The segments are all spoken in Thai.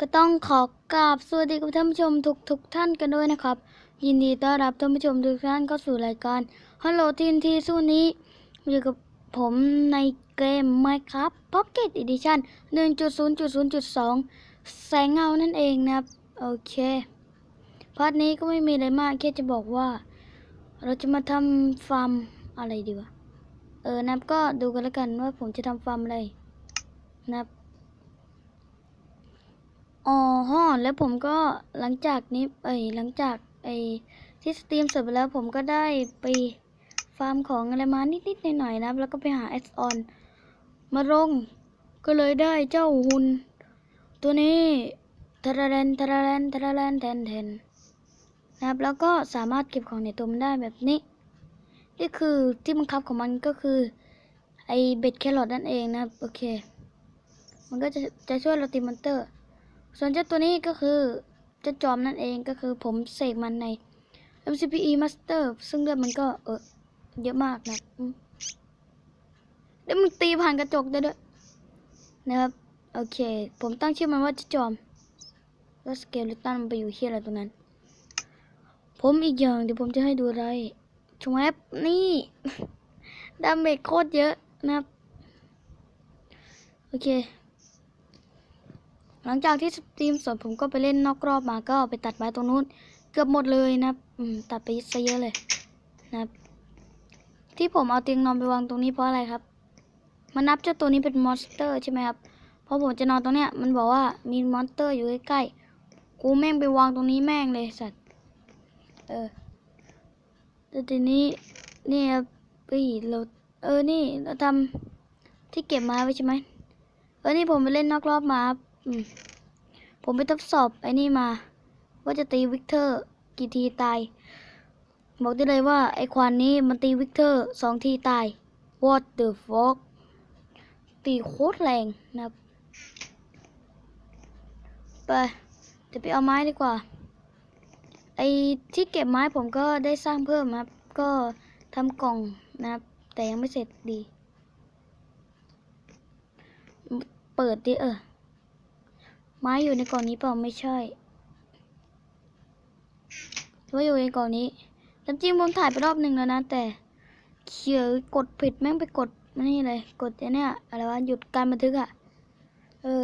ก็ต้องขอกราบสวัสดีกับท่านผู้ชมทุกทุกๆท่านกันด้วยนะครับ ยินดีต้อนรับท่านผู้ชมทุกท่านเข้าสู่รายการ Hello TNT สู้นี้อยู่กับผมในเกม Minecraft Pocket Edition 1.0.0.2 แสงเงานั่นเองนะครับ โอเค พาร์ทนี้ก็ไม่มีอะไรมาก แค่จะบอกว่า เราจะมาทำฟาร์มอะไรดีวะ เออนับก็ดูกันแล้วกันว่าผมจะทำฟาร์มอะไรนะครับ อ๋อฮะแล้วผมก็หลังจากนี้เอ้ยหลังจากไอที่สตรีมเสร็จไปแล้วผมก็ได้ไปฟาร์มของอะไรมานิดๆหน่อยๆนะแล้วก็ไปหาแอสออนมาลงก็เลยได้เจ้าหุ่นตัวนี้ทาราแรนทาราแรนทาราแรนแทนแทนนะครับแล้วก็สามารถเก็บของในตัวมันได้แบบนี้ นี่คือที่บังคับของมันก็คือไอเบ็ดแครอทนั่นเองนะครับโอเค มันก็จะจะช่วยเราตีมอนเตอร์ ส่วนเจ้าตัวนี้ก็คือเจ้าจอมนั่นเองก็คือผมเสกมันใน MCPE Master ซึ่งเลือดมันก็เออเยอะมากนะอืมเดี๋ยวมึงตีผ่านกระจกได้ด้วยนะครับ โอเค ผมตั้งชื่อมันว่าเจ้าจอม แล้วสเกลตันมันไปอยู่ที่อะไรตรงนั้น ผมอีกอย่างเดี๋ยวผมจะให้ดูอะไรชมแอปนี่ดาเมจโคตรเยอะนะครับ โอเค หลังจากที่สตรีมสดผมก็ไปเล่นนอกรอบมาก็ไปตัดไม้ตรงนู้น เกือบหมดเลยนะอืมตัดไปซะเยอะเลยนะที่ผมเอาเตียงนอนไปวางตรงนี้เพราะอะไรครับ มันนับเจ้าตัวนี้เป็นมอนสเตอร์ใช่ไหมครับเพราะผมจะนอนตรงเนี้ยมันบอกว่ามีมอนสเตอร์อยู่ใกล้ๆกูแม่งไปวางตรงนี้แม่งเลยสัตว์เออแต่ทีนี้นี่ครับเฮ้ยเราเออนี่เราทำที่เก็บไม้ไว้ใช่ไหมเออนี่ผมไปเล่นนอกรอบมาครับ ผมไปทดสอบไอ้นี่มา ว่าจะตีวิกเตอร์กี่ทีตาย บอกได้เลยว่าไอ้ควานนี้มันตีวิกเตอร์สองทีตาย What the fuck ตีโคตรแรงนะครับ ไปเดี๋ยวไปเอาไม้ดีกว่า ไอ้ที่เก็บไม้ผมก็ได้สร้างเพิ่มครับ ก็ทำกล่องนะครับ แต่ยังไม่เสร็จดี เปิดดิเออ ม้อยู่ในกล่องนี้เปล่าไม่ใช่หรือว่าอยู่ในกล่องนี้จริงๆผมถ่ายไปรอบหนึ่งแล้วนะแต่เขียกดผิดแม่งไปกดนี่เลยกดเนี่ยอะไรวะหยุดการบันทึกอะเออ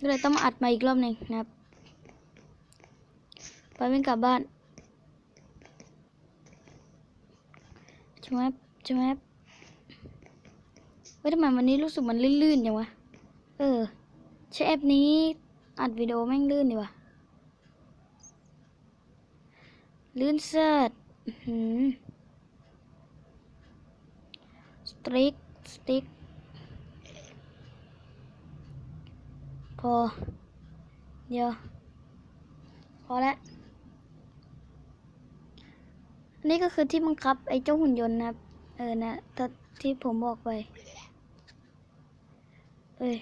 ก็เลยต้องมาอัดมาอีกรอบหนึ่งนะครับ ไปวิ่งกลับบ้านชมแอปชมแอปเฮ้ยทำไมวันนี้รู้สึกมันลื่นๆอย่างวะ เออ ใช้แอปนี้ อัดวิดีโอแม่งลื่นดีว่ะ ลื่นเสิร์ชสตริกสติ๊กพอ เดี๋ยว พอแล้วอันนี่ก็คือที่บังคับ ไอ้เจ้าหุ่นยนต์นะครับ เออนะที่ผมบอกไป เอ้ย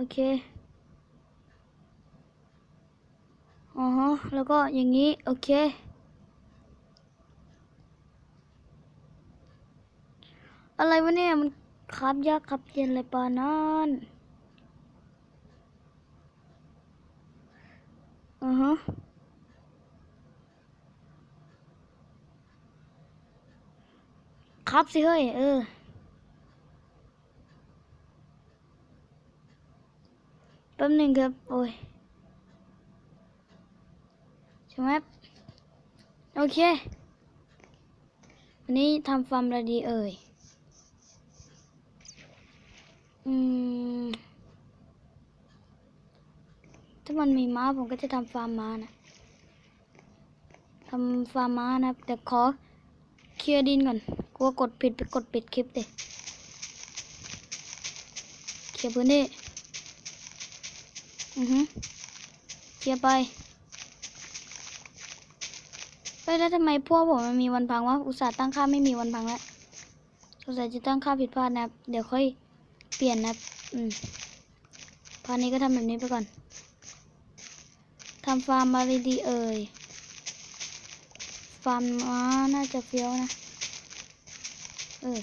โอเค อ๋อ แล้วก็อย่างนี้ โอเค อะไรวะเนี่ย มันครับยากครับเย็นเลยปานั้นอือฮะครับสิเฮ้ย เออ ป๊บหนึ่งครับโอ้ยใช่ไหมโอเค วันนี้ทำฟาร์มอะไรดีเอ่ย อืม ถ้ามันมีม้าผมก็จะทำฟาร์มม้านะทำฟาร์มม้านะแต่ขอเคลียร์ดินก่อนกลัวกดผิดไปกดปิดคลิปเด็เคลียร์พื้นที่ อือฮึเคลียร์ไปเฮ้ยแล้วทำไมพวกผมมันมีวันพังวะ อุตส่าห์ตั้งค่าไม่มีวันพังแล้วสงสัยจะตั้งค่าผิดพลาดนะครับ เดี๋ยวค่อยเปลี่ยนนะอืมพาร์ทนี้ก็ทำแบบนี้ไปก่อน ทำฟาร์มมารีดีเอ่ย ฟาร์มม้าน่าจะเฟี้ยวนะ เออ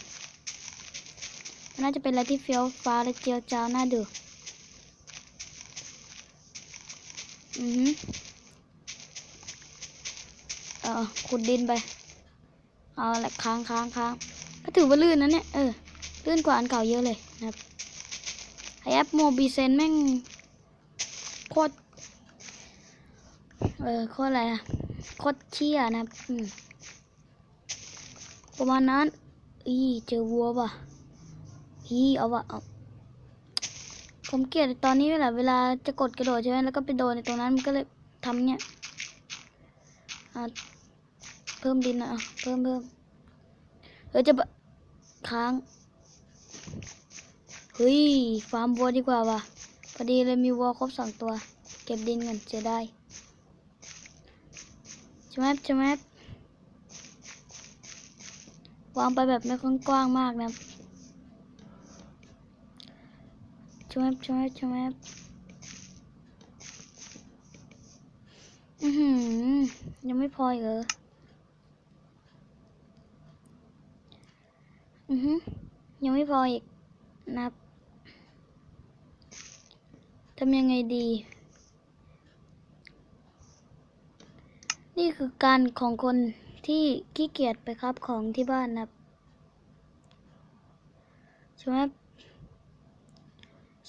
น่าจะเป็นอะไรที่เฟี้ยวฟ้าและเจียวจ้าวน่าดู อือหือเออขุดดินไป เอาแหละค้างค้างค้างก็ถือว่าลื่นนะเนี่ย เออ ลื่นกว่าอันเก่าเยอะเลยนะครับไอแอปโมบีเซนแม่งโคตร เออ โคตรอะไรอะโคตรเชี่ยนะครับอืมประมาณนั้น อีเจอวัวป่ะ อีเอาวะเอา ผมเกลียดตอนนี้แหละเวลาจะกดกระโดดใช่ไหมแล้วก็ไปโดนในตรงนั้นมันก็เลยทำเนี่ยเพิ่มดินนะอะเพิ่มเพิ่มเออจะบะค้างเฮ้ยฟาร์มวัวดีกว่าว่ะพอดีเลยมีวัวครบสองตัว เก็บดินกันจะได้ใช่ไหมใช่ไหมวางไปแบบไม่ค่อยกว้างมากนะใช่ไหมใช่ไหมใช่ไหมอือหือ ยังไม่พออีกเหรออือหือ ยังไม่พออีกนะครับทำยังไงดี นี่คือการของคนที่ขี้เกียจไปครับของที่บ้านนะครับใช่ไหม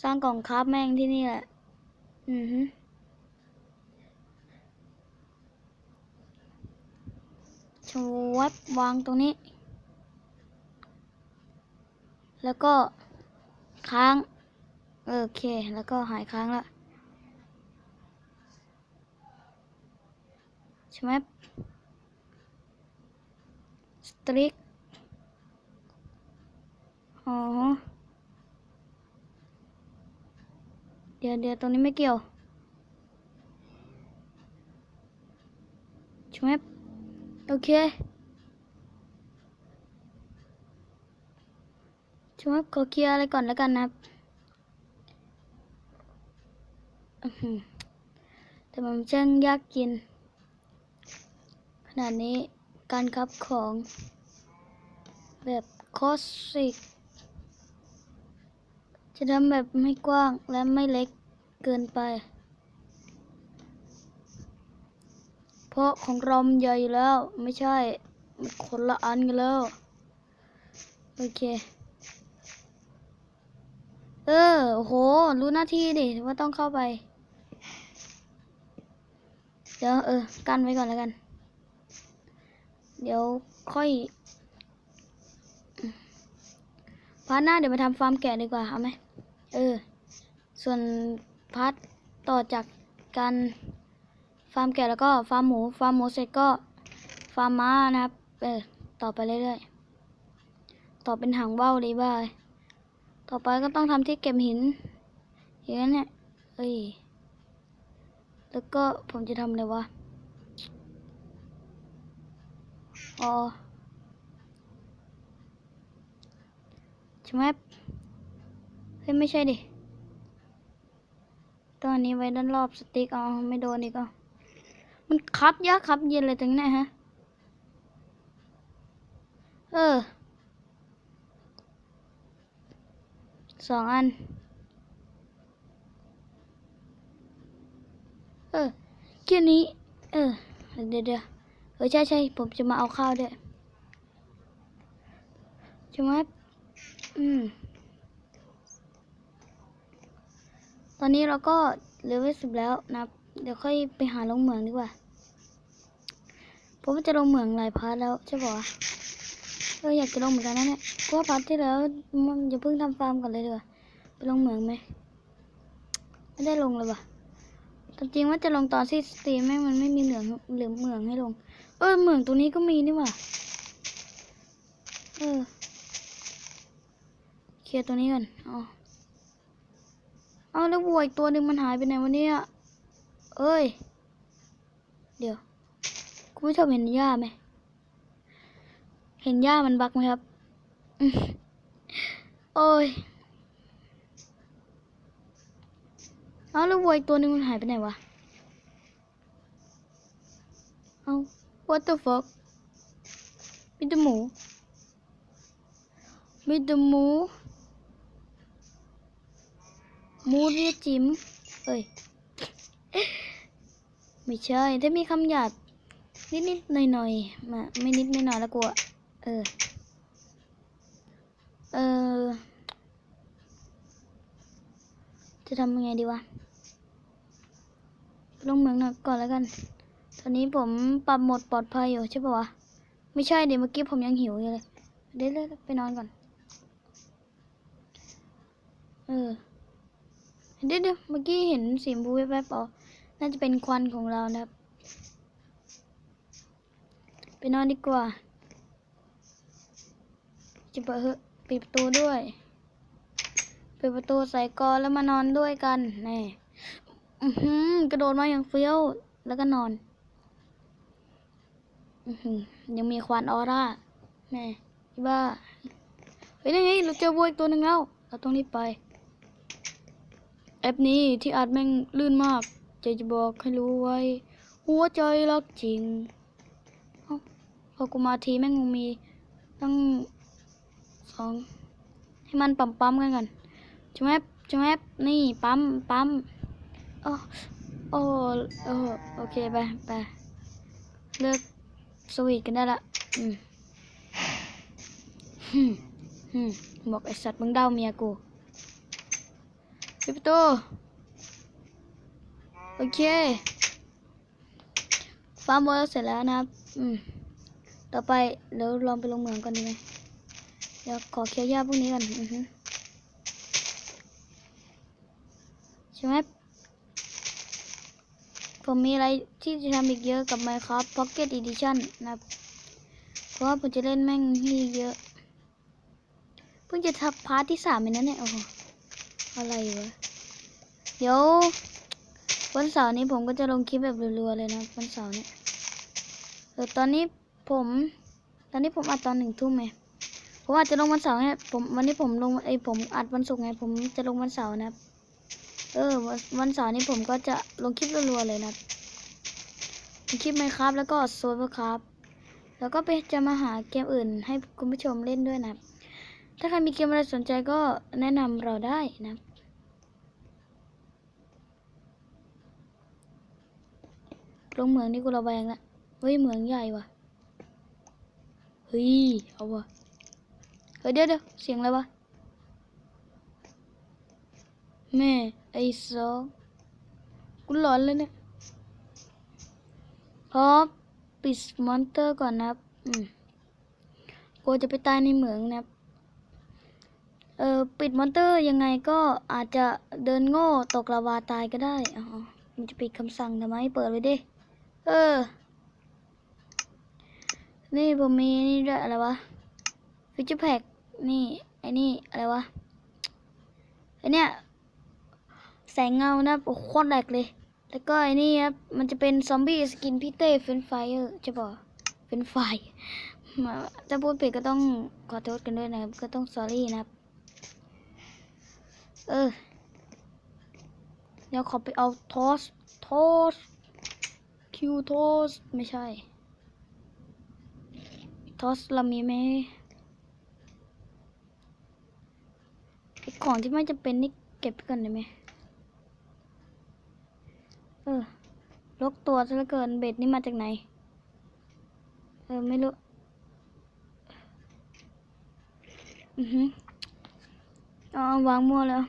สร้างกล่องคราฟแม่งที่นี่แหละ อือฮึชวบวางตรงนี้ แล้วก็ค้าง โอเค แล้วก็หายค้างละใช่ไหมสตริกอ๋อ เดี๋ยวเดี๋ยวตรงนี้ไม่เกี่ยวช่ไหมโอเคช่ไหมขอเคลียร์อะไรก่อนแล้วกันนะครับแต่มันช่างยากกิน ขนาดนี้การคับของแบบคอสสิก จะทำแบบไม่กว้างและไม่เล็กเกินไป เพราะของเรามันใหญ่แล้วไม่ใช่ มันคนละอันกันแล้ว โอเค เออโอ้โห รู้หน้าที่ดิว่าต้องเข้าไป เดี๋ยว เออ กันไว้ก่อนแล้วกัน เดี๋ยวค่อยพาร์ทหน้าเดี๋ยวมาทำฟาร์มแกะดีกว่า เอาไหม เออ ส่วนพาร์ทต่อจากการฟาร์มแกะแล้วก็ฟาร์มหมู ฟาร์มหมูเสร็จก็ฟาร์มม้านะครับ เออ ต่อไปเรื่อยๆ ต่อเป็นหางว่าวเลยบ้ายต่อไปก็ต้องทำที่เก็บหินอย่างนั้นเนี่ย เอ้ย แล้วก็ผมจะทำอะไรวะ อ๋อใช่ไหม เฮ้ยไม่ใช่ดิ ตอนนี้ไว้ด้านรอบสติ๊กเอาไม่โดนอีกอะมันคับยากคับเย็นเลยตรงนี้ฮะ เออ สองอัน เออแค่นี้ เออ เดี๋ยวเดี๋ยวเออใช่ใช่ผมจะมาเอาข้าวด้วยใช่ไหมอืม ตอนนี้เราก็เลเวลสิบแล้วนะเดี๋ยวค่อยไปหาลงเหมืองดีกว่าผมว่าจะลงเหมืองหลายพาร์ทแล้วใช่ปะเอออยากจะลงเหมือนกันนะเนี่ยก็ว่าพาร์ทที่แล้วมันอย่าเพิ่งทำฟาร์มก่อนเลยดีกว่าไปลงเหมืองไหมไม่ได้ลงเลยว่ะตามจริงว่าจะลงตอนที่สตรีมแม่งมันไม่มีเหลืองเหลืองเหมืองให้ลง เออเหมืองตรงนี้ก็มีนี่หว่าเออเคลียร์ตัวนี้ก่อนอ๋อ เอาแล้ววัวอีกตัวหนึ่งมันหายไปไหนวะเนี่ยเอ้ย เดี๋ยว คุณผู้ชมเห็นหญ้าไหม เห็นหญ้ามันบักไหมครับ โอ้ย เอาแล้ววัวอีกตัวหนึ่งมันหายไปไหนวะ เอา what the fuck มีแต่หมูมีแต่หมู มูเรียจิมเอ้ย ไม่ใช่ถ้ามีคำหยาบนิดนิดๆหน่อยหน่อยๆมาไม่นิดไม่หน่อยแล้วกูอะเออ เออ จะทำยังไงดีวะ ลงเหมืองหน่อยก่อนแล้วกัน ตอนนี้ผมปรับหมดปลอดภัยอยู่ใช่ปะวะ ไม่ใช่เดี๋ยวเมื่อกี้ผมยังหิวอยู่เลย เดี๋ยวๆไปนอนก่อน เออ เดี๋ยวเมื่อกี้เห็นสีชมพูแวบๆอ๋อน่าจะเป็นควันของเรานะครับ ไปนอนดีกว่า จะเปิดเปิดประตูด้วยปิดประตูใส่กอแล้วมานอนด้วยกันแน่อือหือกระโดดมาอย่างเฟี้ยว แล้วก็นอน อือหือยังมีควันออร่าแม่ที่บ้าเฮ้ยนี่ไงเราเจอวัวอีกตัวหนึ่งแล้ว เราต้องรีบไป ปนี้ที่อาจแม่งลื่นมากจะจะบอกให้รู้ไว้ หัวใจรักจริงพอกูมาทีแม่งมีตั้งสองให้มันปั๊มปั๊มกันก่อนจุ๊บจุ๊บนี่ปั๊มปั๊มโอ้โอ้โอ้โอเคไปไปเลิกสวีทกันได้ละอืมฮึมฮึมบอกไอสัตว์มึงเดาเมียกู ปิดประตูโอเคฟาร์มเวิร์กเสร็จแล้วนะครับ อืม ต่อไปเดี๋ยวลองไปลงเหมืองก่อนดีไหมเดี๋ยวขอเคลียร์หญ้าพวกนี้ก่อนอือฮึใช่ไหมผมมีอะไรที่จะทำอีกเยอะกับ Minecraft Pocket Edition นะครับ เพราะว่าผมจะเล่นแม่งที่เยอะ เพิ่งจะทับพาร์ทที่สามเองนะเนี่ย โอ้โห อะไรวะ เดี๋ยว วันเสาร์นี้ผมก็จะลงคลิปแบบรัวๆเลยนะ วันเสาร์นี้เออตอนนี้ผม ตอนนี้ผมอัดตอนหนึ่งทุ่มไงผมอาจจะลงวันเสาร์ไงผมวันนี้ผมลงไอผมอัดวันศุกร์ไง ผมจะลงวันเสาร์นะเออวันวันเสาร์นี้ผมก็จะลงคลิปรัวๆเลยนะคลิปไหมครับแล้วก็โซนครับ แล้วก็ไปจะมาหาเกมอื่นให้คุณผู้ชมเล่นด้วยนะ ถ้าใครมีเกมอะไรสนใจก็แนะนำเราได้นะครับ ลงเหมืองนี่กูระแวงละเฮ้ยเหมืองใหญ่ว่ะเฮ้ยเอาว่ะเฮ้ยเดี๋ยวเดี๋ยวเสียงอะไรวะแม่ไอ้สองกูหลอนเลยเนี่ยพอปิดมอนเตอร์ก่อนนะครับอืมกูจะไปตายในเหมืองนะครับเออปิดมอนเตอร์ยังไงก็อาจจะเดินโง่ตกลาวาตายก็ได้อ๋อมันจะปิดคำสั่งทำไมเปิดไว้ดิ เออ นี่ผมมีนี่ด้วยอะไรวะฟิชเจอร์แพ็กนี่ไอ้นี่อะไรวะไอเนี้ยแสงเงานะโอ้โคตรแหลกเลย แล้วก็ไอ้นี่ครับมันจะเป็นซอมบี้สกินพี่เต้เฟนไฟเออร์จะบอกเฟนไฟมาถ้าพูดผิดก็ต้องขอโทษกันด้วยนะครับ ก็ต้อง sorry นะครับ เออ เดี๋ยวขอไปเอาทอสทอส คิวทอสไม่ใช่ ทอสเรามีไหมไอของที่ไม่จำเป็นนี่เก็บก่อนได้ไหมเออลกตัวซะเหลือเกินเบ็ดนี่มาจากไหน เออ ไม่รู้ อือหืออ๋อวางมั่วแล้ว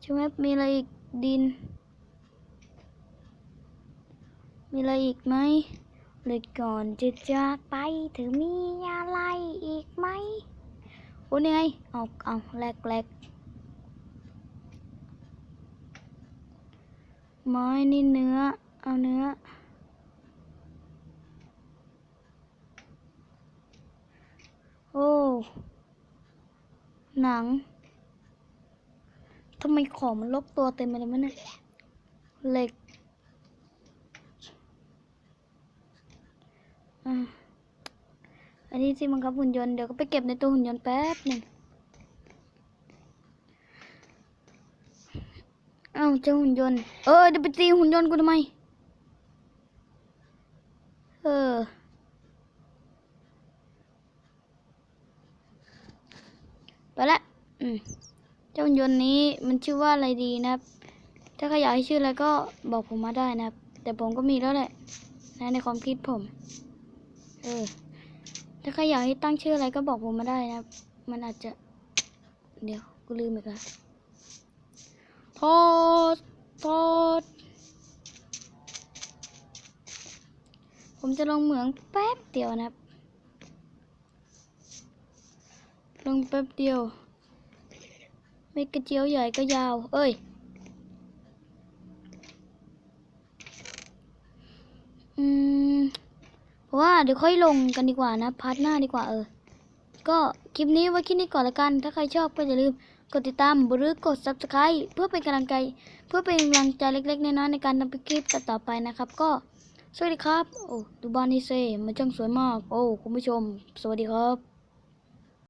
ใช่ไหมมีอะไรอีกดิน มีอะไรอีกไหมเลยก่อนจะจากไปเธอมีอะไรอีกไหมโอ้นี่ไงเอาเอาแลกแลกไม้นี่เนื้อ เอาเนื้อ โอ้ หนัง ทำไมของมันลบตัวเต็มไปเลยมั้เนี่ยเหล็ก อันนี้ที่บังคับหุ่นยนต์เดี๋ยวก็ไปเก็บในตัวหุ่นยนต์แป๊บหนึ่งเอ้าเจ้าหุ่นยนต์ เออเดี๋ยวไปตีหุ่นยนต์กูทำไม เออไปละอืมเจ้าหุ่นยนต์นี้มันชื่อว่าอะไรดีนะครับ ถ้าใครอยากให้ชื่ออะไรก็บอกผมมาได้นะครับ แต่ผมก็มีแล้วแหละนะในความคิดผม เออ ถ้าใครอยากให้ตั้งชื่ออะไรก็บอกผมมาได้นะ มันอาจจะ เดี๋ยว กูลืมอีกแล้วโทษโทษผมจะลงเหมืองแป๊บเดียวนะครับ ลงแป๊บเดียว ไม่กระเจียวใหญ่ก็ยาว เอ้ย อืมเพราะ ว่าเดี๋ยวค่อยลงกันดีกว่านะพาร์ทหน้าดีกว่าเออ ก็คลิปนี้ไว้แค่นี้ก่อนละกัน ถ้าใครชอบก็อย่าลืมกดติดตามหรือกด subscribe เพื่อเป็นกำลังใจ เพื่อเป็นกำลังใจเล็กๆน้อยๆในการทำคลิปต่อๆไปนะครับ ก็สวัสดีครับ โอ้ดูบอลนี่เซมันช่างสวยมาก โอ้คุณผู้ชม สวัสดีครับ